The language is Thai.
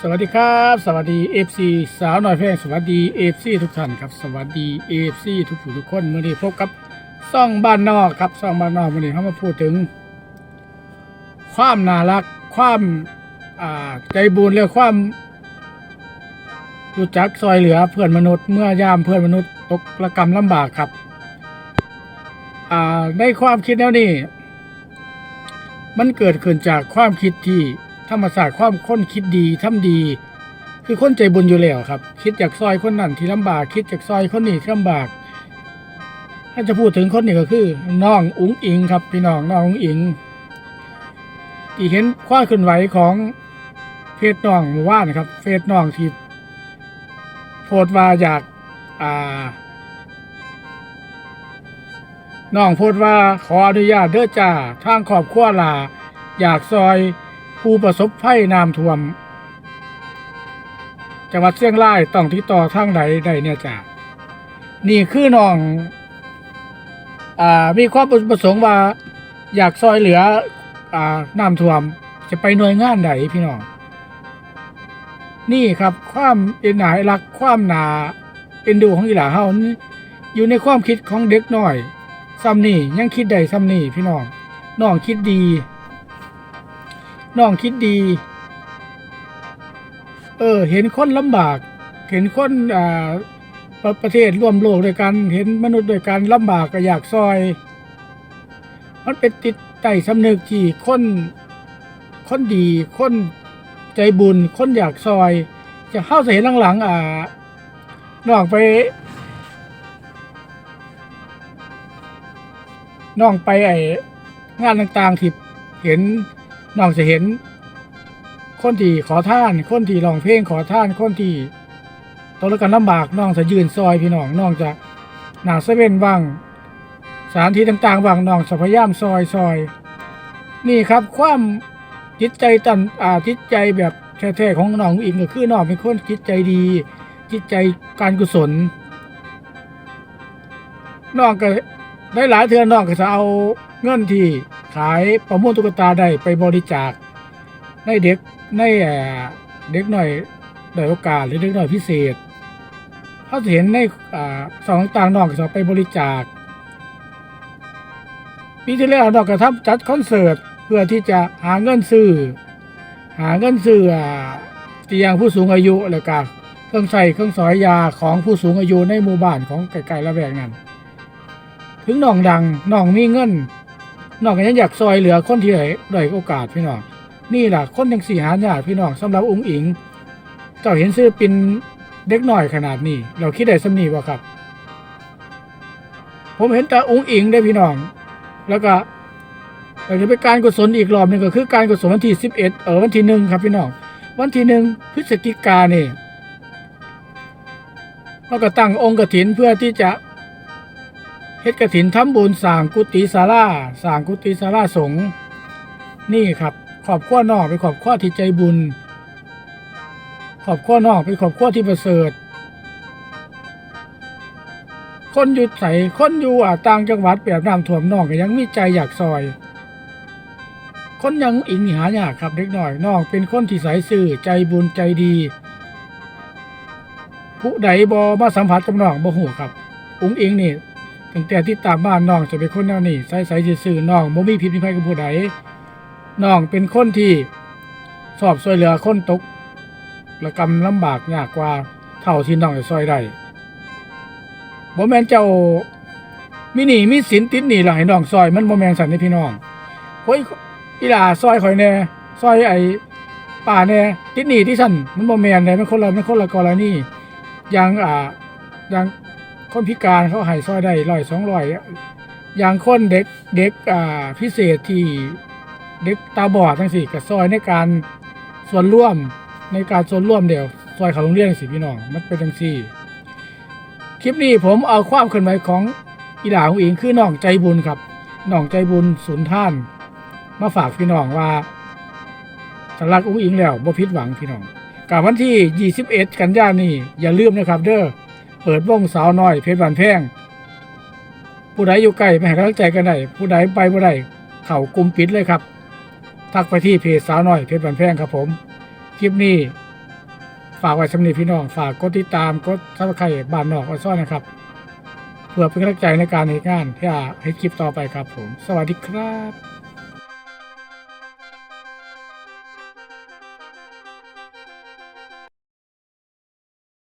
สวัสดีครับ สวัสดี FC สาวหน่อยแพงสวัสดี FC ทุกท่านครับสวัสดี FC ทุกผู้ทุกคนมื่อนี้พบกับซ่องบ้านนอกครับซ่องบ้านนอกมื่อนี้เขามาพูดถึง ความน่ารัก ความใจบุญและความรู้จักซอยเหลือเพื่อนมนุษย์เมื่อยามเพื่อนมนุษย์ตกระกรรมลำบากครับในความคิดแล้วนี่มันเกิดขึ้นจากความคิดที่ ธรรมศาสตร์ความค้นคิดดีทำดี คือคนใจบุญอยู่แล้วครับ คิดจากซอยคนนั้นที่ลำบาก คิดจากซอยคนนี้ที่ลำบาก ถ้าจะพูดถึงคนนี้ก็คือน้องอุ๋งอิงครับ พี่น้องน้องอุ๋งอิงที่เห็นความเคลื่อนไหวของเพจน้องหมู่บ้านครับเฟซน้องที่โพสต์ว่าอยากอ่าน้องโพดว่าขออนุญาตเด้อจ้าทางครอบครัวลา อยากซอย ผู้ประสบภัยน้ำท่วม จังหวัดเชียงรายต้องติดต่อทางใดได้เนี่ยจ้านี่คือน้องอ่ามีความประสงค์ว่า อยากซอยเหลืออ่าน้ำท่วม จะไปหน่วยงานใดพี่น้องนี่ครับความเอ็นหนารักความหนาเอ็นดูของอีหลาเฮานี่อยู่ในความคิดของเด็กน้อยซ้ำนี่ยังคิดได้ซ้ำนี่พี่น้องน้องคิดดี น้องคิดดี เออ เห็นคนลำบาก เห็นคนอ่าประประเทศร่วมโลกด้วยกัน เห็นมนุษย์ด้วยกันลำบากก็อยากซอย มันเป็นติดใต้สำนึกที่คนคนดีคนใจบุญคนอยากซอย จะเข้าเห็นหลังๆอ่าน้องไปน้องไปไอ้งานต่างๆที่เห็น น้องจะเห็น คนที่ขอท่าน คนที่ร้องเพลงขอท่าน คนที่ตกระกันลำบากน้องจะยืนซอยพี่น้องน้องจะหนาเซเว่นว่างสถานที่ต่างๆว่างน้องจะพยายามซอยซอย นี่ครับความจิตใจตันอ่าจิตใจแบบแท้ๆของน้องอิงก็คือน้องเป็นคนจิตใจดี จิตใจการกุศลน้องก็ได้หลายเทือนน้องก็จะเอาเงินที่ ขายประมูลตุ๊กตาได้ไปบริจาคในเด็กในเด็กหน่อยด้อยโอกาสหรือเด็กหน่อยพิเศษเขาจะเห็นในอสองต่างน้องก็จะเอาไปบริจาคปีที่แล้วนองก็ทำจัดคอนเสิร์ตเพื่อที่จะหาเงินซื้อหาเงินซื้อเตียงผู้สูงอายุแล้วก็เครื่องใส่เครื่องสอยยาของผู้สูงอายุในหมู่บ้านของไกลๆละแวกนั้น ถึงน้องดังน้องมีเงิน น้องก็ยังอยากซอยเหลือคนที่ไหนด้อยโอกาสพี่น้องนี่แหละคนยังสี่หายากพี่น้องสำหรับองค์อิง เจ้าเห็นซื้อเป็นเด็กหน่อยขนาดนี้ เราคิดได้สำนีบ่ครับ ผมเห็นแต่องค์อิงได้พี่น้อง แล้วก็เราจะเป็นการกุศลอีกรอบหนึ่งก็คือการกุศลวันที่สิบเอ็ดเออวันที่หนึ่งครับพี่น้องวันที่หนึ่งพฤศจิกาเนี่ยเราก็ตั้งองค์กฐินเพื่อที่จะ ฮ็ดกฐินทำบุญสร้างกุฏิศาลาสร้างกุฏิศาลาสงฆ์นี่ครับขอบขั้วนอกเป็นขอบขั้วที่ใจบุญ ขอบขั้วนอกเป็นขอบขั้วที่ประเสริฐ คนอยู่ใสคนอยู่อ่าต่างจังหวัดแบบน้ำท่วมนอกก็ยังมีใจอยากซอย คนยังอิงหายากครับเด็กหน่อยน้องเป็นคนที่ใสซื่อใจบุญใจดี ผู้ใดบอมาสัมผัสกับน้องบ่หูครับ อุ้งอิงนี่ ตั้งแต่ที่ตามบ้านน้องจะเป็นคนแนวนี้ใสใสซื่อๆน้องบ่มีพิษมีภัยกับผู้ใดน้องเป็นคนที่สอบช่วยเหลือคนตกระกำลำบากยากกว่าเท่าที่น้องจะช่วยได้บ่แม่นเจ้ามีหนี้มีสินติดหนี้ล่ะให้น้องซอยมันบ่แม่นสันนี่พี่น้องโอ้ยอีหล่าซอยข่อยแน่ซอยไอ้ป่าแน่ติดหนี้ที่สั่นมันบ่แม่นเด้มันคนละมันคนละกรณีอย่างอ่าอย่าง คนพิการเขาให้ซอยได้ร้อยสองร้อยอย่างคนเด็กเด็กอ่าพิเศษที่เด็กตาบอดจังซี่ก็ซอยในการส่วนร่วมในการส่วนร่วมเดียวซอยเขาโรงเรียนจังซี่พี่น้องมันเป็นจังซี่ คลิปนี้ผมเอาความเคลื่อนไหวของอีหลาของอิงคือน้องใจบุญครับน้องใจบุญศูนย์ท่าน มาฝากพี่น้องว่าสำหรับอุ้งอิงแล้วบ่ผิดหวังพี่น้องกับวันที่ 21 กันยานนี้อย่าลืมนะครับ เด้อ เปิดวงสาวน้อยเพชรบานแพงผู้ใดอยู่ใกล้ไปให้กำลังใจกันได้ผู้ใดไปบ่ได้เข้ากลุ่มปิดเลยครับ ทักไปที่เพจสาวน้อยเพชรบานแพงครับผม คลิปนี้ ฝากไว้สำหรับพี่น้องฝากกดติดตามกดซับสไครต์บ้านนอกออซ่อนนะครับเพื่อเป็นกำลังใจในการเห็นงานให้ให้คลิปต่อไปครับผม สวัสดีครับ